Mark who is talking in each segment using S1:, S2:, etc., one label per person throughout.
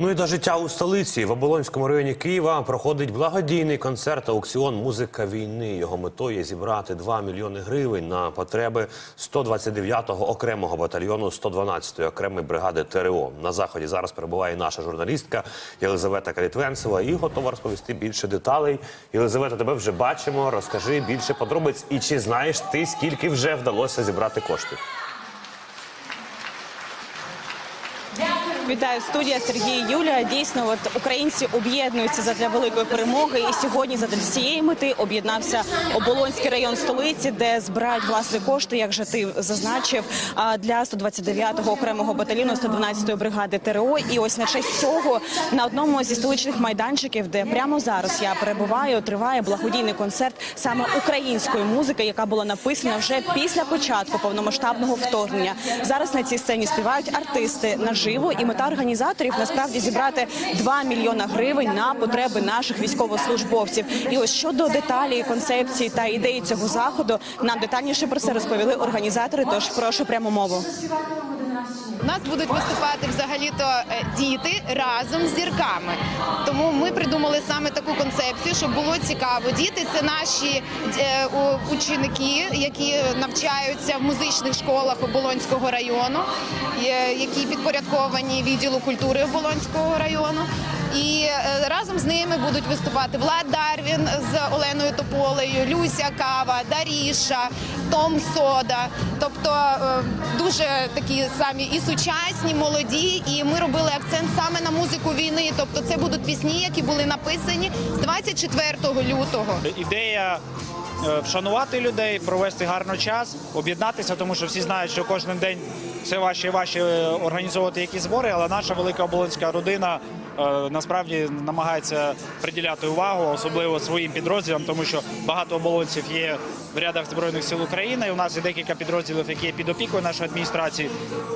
S1: Ну і до життя у столиці в Оболонському районі Києва проходить благодійний концерт аукціон Музика війни. Його метою є зібрати 2 мільйони гривень на потреби 129-го окремого батальйону 112-ї окремої бригади ТРО. На заході зараз перебуває наша журналістка Єлизавета Калітвенцева і готова розповісти більше деталей. Єлизавета, тебе вже бачимо. Розкажи більше подробиць. І чи знаєш ти, скільки вже вдалося зібрати коштів?
S2: Вітаю студія Сергій і Юлія. Дійсно, от українці об'єднуються задля великої перемоги. І сьогодні задля цієї мети об'єднався Оболонський район столиці, де збирають власні кошти, як же ти зазначив, для 129-го окремого батальйону 112-ї бригади ТРО. І ось на честь цього на одному зі столичних майданчиків, де прямо зараз я перебуваю, триває благодійний концерт саме української музики, яка була написана вже після початку повномасштабного вторгнення. Зараз на цій сцені співають артисти наживо, і мета організаторів насправді зібрати 2 мільйона гривень на потреби наших військовослужбовців. І ось щодо деталі, концепції та ідеї цього заходу, нам детальніше про це розповіли організатори. Тож прошу пряму мову.
S3: У нас будуть виступати взагалі-то е, діти разом з зірками. Тому ми придумали саме таку концепцію, щоб було цікаво. Діти це наші е, ученики, які навчаються в музичних школах Оболонського району, які підпорядковані відділу культури Оболонського району. І е, разом з ними будуть виступати Влад Дарвін з Оленою Тополею, Люся Кава, Даріша, Том Сода. Тобто е, дуже такі самі і сучасні, молоді. І ми робили акцент саме на музику війни. Тобто, це будуть пісні, які були написані з 24 лютого.
S4: Ідея вшанувати людей, провести гарно час, об'єднатися, тому що всі знають, що кожен день все важче і важче е, організовувати якісь збори, але наша велика оболонська родина е, насправді намагається приділяти увагу, особливо своїм підрозділам, тому що багато оболонців є в рядах збройних сил України. І у нас є декілька підрозділів, які є під опікою нашої адміністрації.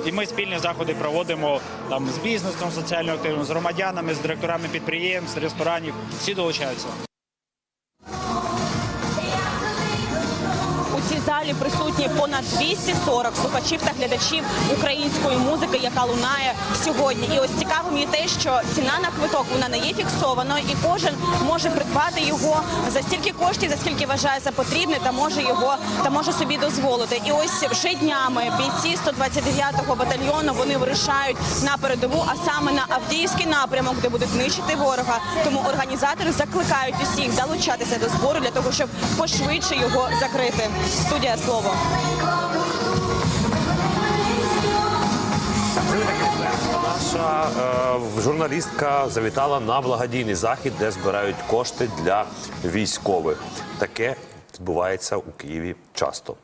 S4: І ми спільні заходи проводимо там з бізнесом, соціально активним, з громадянами, з директорами підприємств, ресторанів. Всі долучаються.
S2: Залі присутні понад 240 слухачів та глядачів української музики, яка лунає сьогодні. І ось цікавим є те, що ціна на квиток вона не є фіксованою, і кожен може придбати його за стільки коштів, за скільки вважає за потрібне, та може його та може собі дозволити. І ось вже днями бійці 129-го батальйону вони вирушають на передову, а саме на Авдіївський напрямок, де будуть нищити ворога. Тому організатори закликають усіх долучатися до збору для того, щоб пошвидше його закрити. Студія слово.
S1: Наша е, журналістка завітала на благодійний захід, де збирають кошти для військових. Таке відбувається у Києві часто.